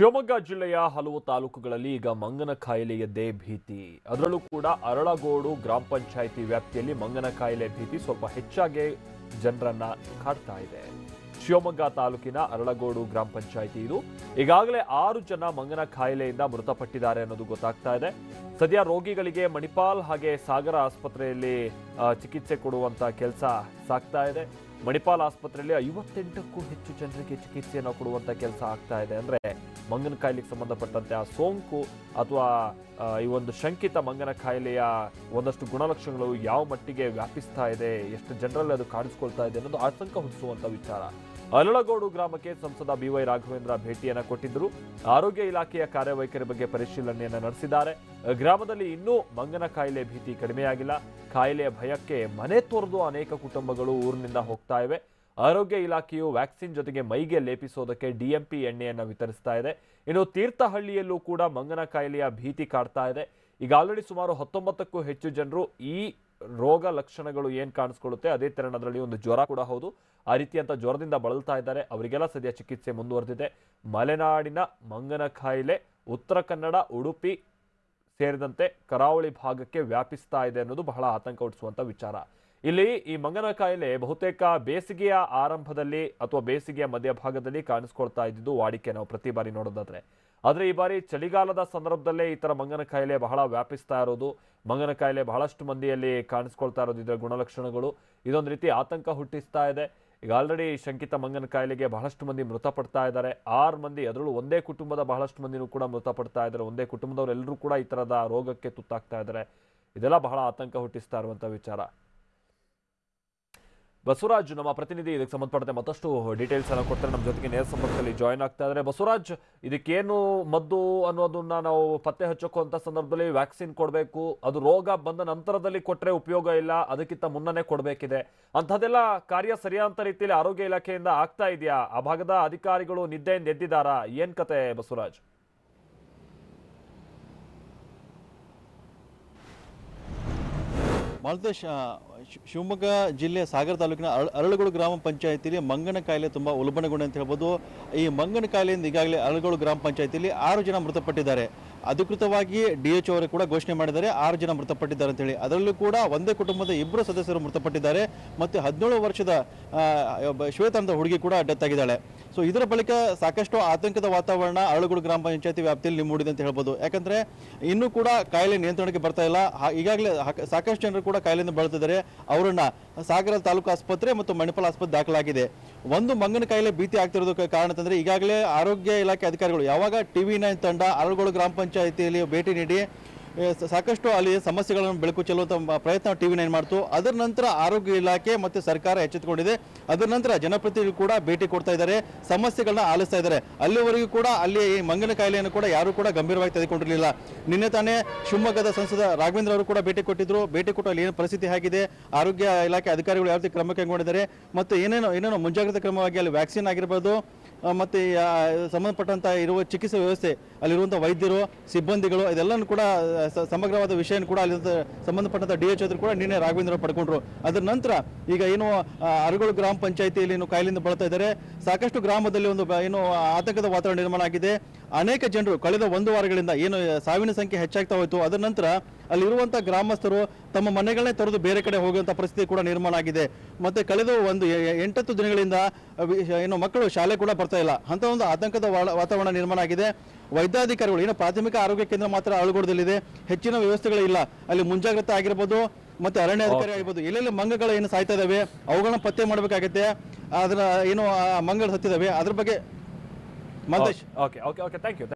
ಶಿವಮೊಗ್ಗ ಜಿಲ್ಲೆಯ ಹಲವು ತಾಲೂಕುಗಳಲ್ಲಿ ಈಗ ಮಂಗನ ಕಾಯಿಲೆಯದ್ದೇ ಭೀತಿ. ಅದರಲ್ಲೂ ಕೂಡ ಅರಳಗೋಡು ಗ್ರಾಮ ಪಂಚಾಯಿತಿ ವ್ಯಾಪ್ತಿಯಲ್ಲಿ ಮಂಗನ ಕಾಯಿಲೆ ಭೀತಿ ಸ್ವಲ್ಪ ಹೆಚ್ಚಾಗಿ ಜನರನ್ನ ಕಾಡ್ತಾ ಇದೆ. ಶಿವಮೊಗ್ಗ ತಾಲೂಕಿನ ಅರಳಗೋಡು ಗ್ರಾಮ ಪಂಚಾಯಿತಿ ಇದು. ಈಗಾಗಲೇ ಆರು ಜನ ಮಂಗನ ಕಾಯಿಲೆಯಿಂದ ಮೃತಪಟ್ಟಿದ್ದಾರೆ ಅನ್ನೋದು ಗೊತ್ತಾಗ್ತಾ ಇದೆ. ಸದ್ಯ ರೋಗಿಗಳಿಗೆ ಮಣಿಪಾಲ್ ಹಾಗೆ ಸಾಗರ ಆಸ್ಪತ್ರೆಯಲ್ಲಿ ಚಿಕಿತ್ಸೆ ಕೊಡುವಂತ ಕೆಲಸ ಸಾಗ್ತಾ ಇದೆ. ಮಣಿಪಾಲ್ ಆಸ್ಪತ್ರೆಯಲ್ಲಿ ಐವತ್ತೆಂಟಕ್ಕೂ ಹೆಚ್ಚು ಜನರಿಗೆ ಚಿಕಿತ್ಸೆಯನ್ನು ಕೊಡುವಂಥ ಕೆಲಸ ಆಗ್ತಾ ಇದೆ. ಅಂದರೆ ಮಂಗನ ಕಾಯಿಲೆಗೆ ಸಂಬಂಧಪಟ್ಟಂತೆ ಆ ಸೋಂಕು ಅಥವಾ ಈ ಒಂದು ಶಂಕಿತ ಮಂಗನ ಕಾಯಿಲೆಯ ಒಂದಷ್ಟು ಗುಣಲಕ್ಷಣಗಳು ಯಾವ ಮಟ್ಟಿಗೆ ವ್ಯಾಪಿಸ್ತಾ ಇದೆ, ಎಷ್ಟು ಜನರಲ್ಲಿ ಅದು ಕಾಣಿಸ್ಕೊಳ್ತಾ ಇದೆ ಅನ್ನೋದು ಆತಂಕ ಹುಟ್ಟಿಸುವಂಥ ವಿಚಾರ. ಅಲಳಗೋಡು ಗ್ರಾಮಕ್ಕೆ ಸಂಸದ ಬಿ ವೈ ರಾಘವೇಂದ್ರ ಭೇಟಿಯನ್ನು ಕೊಟ್ಟಿದ್ದರು ಆರೋಗ್ಯ ಇಲಾಖೆಯ ಕಾರ್ಯವೈಖರಿ ಬಗ್ಗೆ ಪರಿಶೀಲನೆಯನ್ನು ನಡೆಸಿದ್ದಾರೆ. ಗ್ರಾಮದಲ್ಲಿ ಇನ್ನೂ ಮಂಗನ ಕಾಯಿಲೆ ಭೀತಿ ಕಡಿಮೆಯಾಗಿಲ್ಲ. ಕಾಯಿಲೆಯ ಭಯಕ್ಕೆ ಮನೆ ತೊರೆದು ಅನೇಕ ಕುಟುಂಬಗಳು ಊರಿನಿಂದ ಹೋಗ್ತಾ ಇವೆ. ಆರೋಗ್ಯ ಇಲಾಖೆಯು ವ್ಯಾಕ್ಸಿನ್ ಜೊತೆಗೆ ಮೈಗೆ ಲೇಪಿಸೋದಕ್ಕೆ ಡಿಎಂಪಿ ಎಣ್ಣೆಯನ್ನು ವಿತರಿಸ್ತಾ ಇದೆ. ಇನ್ನು ತೀರ್ಥಹಳ್ಳಿಯಲ್ಲೂ ಕೂಡ ಮಂಗನ ಕಾಯಿಲೆಯ ಭೀತಿ ಕಾಡ್ತಾ ಇದೆ. ಈಗ ಆಲ್ರೆಡಿ ಸುಮಾರು ಹತ್ತೊಂಬತ್ತಕ್ಕೂ ಹೆಚ್ಚು ಜನರು ಈ ರೋಗ ಲಕ್ಷಣಗಳು ಏನ್ ಕಾಣಿಸ್ಕೊಳ್ಳುತ್ತೆ, ಅದೇ ತೆರನದ್ರಲ್ಲಿ ಒಂದು ಜ್ವರ ಕೂಡ ಹೌದು. ಆ ರೀತಿಯಂತ ಜ್ವರದಿಂದ ಬಳಲ್ತಾ ಇದ್ದಾರೆ. ಅವರಿಗೆಲ್ಲ ಸದ್ಯ ಚಿಕಿತ್ಸೆ ಮುಂದುವರೆದಿದೆ. ಮಲೆನಾಡಿನ ಮಂಗನ ಕಾಯಿಲೆ ಉತ್ತರ ಕನ್ನಡ, ಉಡುಪಿ ಸೇರಿದಂತೆ ಕರಾವಳಿ ಭಾಗಕ್ಕೆ ವ್ಯಾಪಿಸ್ತಾ ಇದೆ ಅನ್ನೋದು ಬಹಳ ಆತಂಕ ಹುಟ್ಟಿಸುವಂತ ವಿಚಾರ. ಇಲ್ಲಿ ಈ ಮಂಗನ ಕಾಯಿಲೆ ಬಹುತೇಕ ಬೇಸಿಗೆಯ ಆರಂಭದಲ್ಲಿ ಅಥವಾ ಬೇಸಿಗೆಯ ಮಧ್ಯಭಾಗದಲ್ಲಿ ಕಾಣಿಸ್ಕೊಳ್ತಾ ಇದ್ದಿದ್ದು ವಾಡಿಕೆ ನಾವು ಪ್ರತಿ ಬಾರಿ ನೋಡೋದಾದ್ರೆ. ಆದರೆ ಈ ಬಾರಿ ಚಳಿಗಾಲದ ಸಂದರ್ಭದಲ್ಲೇ ಈ ಥರ ಮಂಗನ ಕಾಯಿಲೆ ಬಹಳ ವ್ಯಾಪಿಸ್ತಾ ಇರೋದು. ಮಂಗನ ಕಾಯಿಲೆ ಬಹಳಷ್ಟು ಮಂದಿಯಲ್ಲಿ ಕಾಣಿಸ್ಕೊಳ್ತಾ ಇರೋದು ಇದರ ಗುಣಲಕ್ಷಣಗಳು. ಇದೊಂದು ರೀತಿ ಆತಂಕ ಹುಟ್ಟಿಸ್ತಾ ಇದೆ. ಈಗ ಆಲ್ರೆಡಿ ಶಂಕಿತ ಮಂಗನ ಕಾಯಿಲೆಗೆ ಬಹಳಷ್ಟು ಮಂದಿ ಮೃತಪಡ್ತಾ ಇದ್ದಾರೆ. ಆರು ಮಂದಿ ಅದರಲ್ಲೂ ಒಂದೇ ಕುಟುಂಬದ ಬಹಳಷ್ಟು ಮಂದಿನೂ ಕೂಡ ಮೃತಪಡ್ತಾ ಇದ್ದಾರೆ. ಒಂದೇ ಕುಟುಂಬದವರು ಎಲ್ಲರೂ ಕೂಡ ಈ ಥರದ ರೋಗಕ್ಕೆ ತುತ್ತಾಗ್ತಾ ಇದ್ದಾರೆ. ಇದೆಲ್ಲ ಬಹಳ ಆತಂಕ ಹುಟ್ಟಿಸ್ತಾ ಇರುವಂಥ ವಿಚಾರ. ಬಸವರಾಜ್, ನಮ್ಮ ಪ್ರತಿನಿಧಿ, ಇದಕ್ಕೆ ಸಂಬಂಧಪಟ್ಟಂತೆ ಮತ್ತಷ್ಟು ಡೀಟೇಲ್ಸ್ ಅನ್ನು ಕೊಡ್ತಾರೆ. ನಮ್ಮ ಜೊತೆಗೆ ನೇರ ಸಂಪರ್ಕದಲ್ಲಿ ಜಾಯ್ನ್ ಆಗ್ತಾ ಇದ್ದಾರೆ. ಬಸವರಾಜ್, ಇದಕ್ಕೇನು ಮದ್ದು ಅನ್ನೋದನ್ನ ನಾವು ಪತ್ತೆ ಹಚ್ಚೋಕುವಂತ ಸಂದರ್ಭದಲ್ಲಿ ವ್ಯಾಕ್ಸಿನ್ ಕೊಡಬೇಕು, ಅದು ರೋಗ ಬಂದ ನಂತರದಲ್ಲಿ ಕೊಟ್ಟರೆ ಉಪಯೋಗ ಇಲ್ಲ, ಅದಕ್ಕಿಂತ ಮುನ್ನನೇ ಕೊಡಬೇಕಿದೆ. ಅಂಥದ್ದೆಲ್ಲ ಕಾರ್ಯ ಸರಿಯಾದ ರೀತಿಯಲ್ಲಿ ಆರೋಗ್ಯ ಇಲಾಖೆಯಿಂದ ಆಗ್ತಾ ಇದೆಯಾ? ಆ ಭಾಗದ ಅಧಿಕಾರಿಗಳು ನಿದ್ದೆಯಿಂದ ಎದ್ದಿದ್ದಾರಾ? ಏನ್ ಕತೆ ಬಸವರಾಜ್? ಮಾಲ್ತೇಶ್ ಶಿವಮೊಗ್ಗ ಜಿಲ್ಲೆ ಸಾಗರ ತಾಲೂಕಿನ ಅರಳ- ಅರಳಗೋಡು ಗ್ರಾಮ ಪಂಚಾಯತಿಯಲ್ಲಿ ಮಂಗನ ಕಾಯಿಲೆ ತುಂಬ ಉಲ್ಬಣಗೊಂಡ ಅಂತ ಹೇಳ್ಬೋದು. ಈ ಮಂಗನ ಕಾಯಿಲೆಯಿಂದ ಈಗಾಗಲೇ ಅರಳಗೋಡು ಗ್ರಾಮ ಪಂಚಾಯತಿಯಲ್ಲಿ ಆರು ಜನ ಮೃತಪಟ್ಟಿದ್ದಾರೆ. ಅಧಿಕೃತವಾಗಿ ಡಿ ಎಚ್ ಅವರು ಕೂಡ ಘೋಷಣೆ ಮಾಡಿದ್ದಾರೆ, ಆರು ಜನ ಮೃತಪಟ್ಟಿದ್ದಾರೆ ಅಂತೇಳಿ. ಅದರಲ್ಲೂ ಕೂಡ ಒಂದೇ ಕುಟುಂಬದ ಇಬ್ಬರು ಸದಸ್ಯರು ಮೃತಪಟ್ಟಿದ್ದಾರೆ. ಮತ್ತು ಹದಿನೇಳು ವರ್ಷದ ಶ್ವೇತಾಂತ ಹುಡುಗಿ ಕೂಡ ಡೆತ್ ಆಗಿದ್ದಾಳೆ. ಸೊ ಇದರ ಬಳಿಕ ಸಾಕಷ್ಟು ಆತಂಕದ ವಾತಾವರಣ ಅರಳಗೋಡು ಗ್ರಾಮ ಪಂಚಾಯತಿ ವ್ಯಾಪ್ತಿಯಲ್ಲಿ ಮೂಡಿದೆ ಅಂತ ಹೇಳ್ಬೋದು. ಯಾಕಂದ್ರೆ ಇನ್ನೂ ಕೂಡ ಕಾಯಿಲೆ ನಿಯಂತ್ರಣಕ್ಕೆ ಬರ್ತಾ ಇಲ್ಲ. ಈಗಾಗಲೇ ಸಾಕಷ್ಟು ಜನರು ಕೂಡ ಕಾಯಿಲೆಯಿಂದ ಬಳಲ್ತಿದ್ದಾರೆ. ಅವರನ್ನ ಸಾಗರ ತಾಲೂಕು ಆಸ್ಪತ್ರೆ ಮತ್ತು ಮಣಿಪಾಲ್ ಆಸ್ಪತ್ರೆ ದಾಖಲಾಗಿದೆ. ಒಂದು ಮಂಗನ ಕಾಯಿಲೆ ಭೀತಿ ಆಗ್ತಿರೋದಕ್ಕೆ ಕಾರಣ ಅಂತಂದ್ರೆ ಈಗಾಗಲೇ ಆರೋಗ್ಯ ಇಲಾಖೆ ಅಧಿಕಾರಿಗಳು ಯಾವಾಗ ಟಿವಿ ನೈನ್ ತಂಡ ಅರಳಗೋಡು ಗ್ರಾಮ ಪಂಚಾಯತಿಯಲ್ಲಿ ಭೇಟಿ ನೀಡಿ ಸಾಕಷ್ಟು ಅಲ್ಲಿ ಸಮಸ್ಯೆಗಳನ್ನು ಬೆಳಕು ಚೆಲ್ಲುವಂಥ ಪ್ರಯತ್ನ ಪ್ರಯತ್ನ ಟಿವಿ ನೈನ್ ಮಾಡ್ತು. ಅದರ ನಂತರ ಆರೋಗ್ಯ ಇಲಾಖೆ ಮತ್ತು ಸರ್ಕಾರ ಎಚ್ಚೆತ್ತುಕೊಂಡಿದೆ. ಅದರ ನಂತರ ಜನಪ್ರತಿನಿಧಿ ಕೂಡ ಭೇಟಿ ಕೊಡ್ತಾ ಇದ್ದಾರೆ. ಸಮಸ್ಯೆಗಳನ್ನ ಆಲಿಸ್ತಾ ಇದ್ದಾರೆ. ಅಲ್ಲಿವರೆಗೂ ಕೂಡ ಅಲ್ಲಿ ಈ ಮಂಗನ ಕಾಯಿಲೆಯನ್ನು ಕೂಡ ಯಾರು ಕೂಡ ಗಂಭೀರವಾಗಿ ತೆಗೆದುಕೊಂಡಿರಲಿಲ್ಲ. ನಿನ್ನೆ ತಾನೇ ಶಿವಮೊಗ್ಗದ ಸಂಸದ ರಾಘವೇಂದ್ರ ಅವರು ಕೂಡ ಭೇಟಿ ಕೊಟ್ಟಿದ್ರು. ಭೇಟಿ ಕೊಟ್ಟು ಅಲ್ಲಿ ಏನು ಪರಿಸ್ಥಿತಿ ಆಗಿದೆ? ಆರೋಗ್ಯ ಇಲಾಖೆ ಅಧಿಕಾರಿಗಳು ಯಾವ ರೀತಿ ಕ್ರಮ ಕೈಗೊಂಡಿದ್ದಾರೆ? ಮತ್ತು ಏನೇನೋ ಏನೇನೋ ಮುಂಜಾಗ್ರತಾ ಕ್ರಮವಾಗಿ ಅಲ್ಲಿ ವ್ಯಾಕ್ಸಿನ್ ಆಗಿರ್ಬೋದು. ಮತ್ತೆ ಸಂಬಂಧಪಟ್ಟಂತ ಇರುವ ಚಿಕಿತ್ಸೆ ವ್ಯವಸ್ಥೆ ಅಲ್ಲಿರುವಂಥ ವೈದ್ಯರು, ಸಿಬ್ಬಂದಿಗಳು, ಇದೆಲ್ಲನೂ ಕೂಡ ಸಮಗ್ರವಾದ ವಿಷಯ ಕೂಡ ಅಲ್ಲಿ ಸಂಬಂಧಪಟ್ಟಂತ ಡಿ ಎಚ್ ಕೂಡ ನಿನ್ನೆ ರಾಘವೇಂದ್ರ ಪಡ್ಕೊಂಡ್ರು. ಅದರ ನಂತರ ಈಗ ಏನು ಅರಗೋಳು ಗ್ರಾಮ ಪಂಚಾಯತಿಯಲ್ಲಿ ಏನು ಕಾಯಿಲಿಂದ ಬಳತಾ ಇದ್ದಾರೆ. ಸಾಕಷ್ಟು ಗ್ರಾಮದಲ್ಲಿ ಒಂದು ಏನು, ಆತಂಕದ ವಾತಾವರಣ ನಿರ್ಮಾಣ ಆಗಿದೆ. ಅನೇಕ ಜನರು ಕಳೆದ ಒಂದು ವಾರಗಳಿಂದ ಏನು, ಸಾವಿನ ಸಂಖ್ಯೆ ಹೆಚ್ಚಾಗ್ತಾ ಹೋಯಿತು. ಅದರ ನಂತರ ಅಲ್ಲಿರುವಂಥ ಗ್ರಾಮಸ್ಥರು ತಮ್ಮ ಮನೆಗಳನ್ನೇ ತೊರೆದು ಬೇರೆ ಕಡೆ ಹೋಗುವಂಥ ಪರಿಸ್ಥಿತಿ ಕೂಡ ನಿರ್ಮಾಣ ಆಗಿದೆ. ಮತ್ತೆ ಕಳೆದ ಒಂದು ಎಂಟತ್ತು ದಿನಗಳಿಂದ ಏನು, ಮಕ್ಕಳು ಶಾಲೆ ಕೂಡ ಬರ್ತಾ ಇಲ್ಲ. ಅಂತ ಒಂದು ಆತಂಕದ ವಾತಾವರಣ ನಿರ್ಮಾಣ ಆಗಿದೆ. ವೈದ್ಯಾಧಿಕಾರಿಗಳು ಏನು ಪ್ರಾಥಮಿಕ ಆರೋಗ್ಯ ಕೇಂದ್ರ ಮಾತ್ರ ಅಳಗೋಡದಲ್ಲಿದೆ ಹೆಚ್ಚಿನ ವ್ಯವಸ್ಥೆಗಳು ಇಲ್ಲ. ಅಲ್ಲಿ ಮುಂಜಾಗ್ರತೆ ಆಗಿರ್ಬೋದು ಮತ್ತೆ ಅರಣ್ಯ ಅಧಿಕಾರಿ ಆಗಿರ್ಬೋದು ಎಲ್ಲೆಲ್ಲಿ ಮಂಗಗಳು ಏನು ಸಾಯ್ತಾ ಇದಾವೆ ಅವುಗಳನ್ನ ಪತ್ತೆ ಮಾಡಬೇಕಾಗತ್ತೆ. ಅದರ ಏನು ಆ ಮಂಗಗಳು ಸತ್ತಿದಾವೆ ಅದ್ರ ಬಗ್ಗೆ Manthesh okay okay okay thank you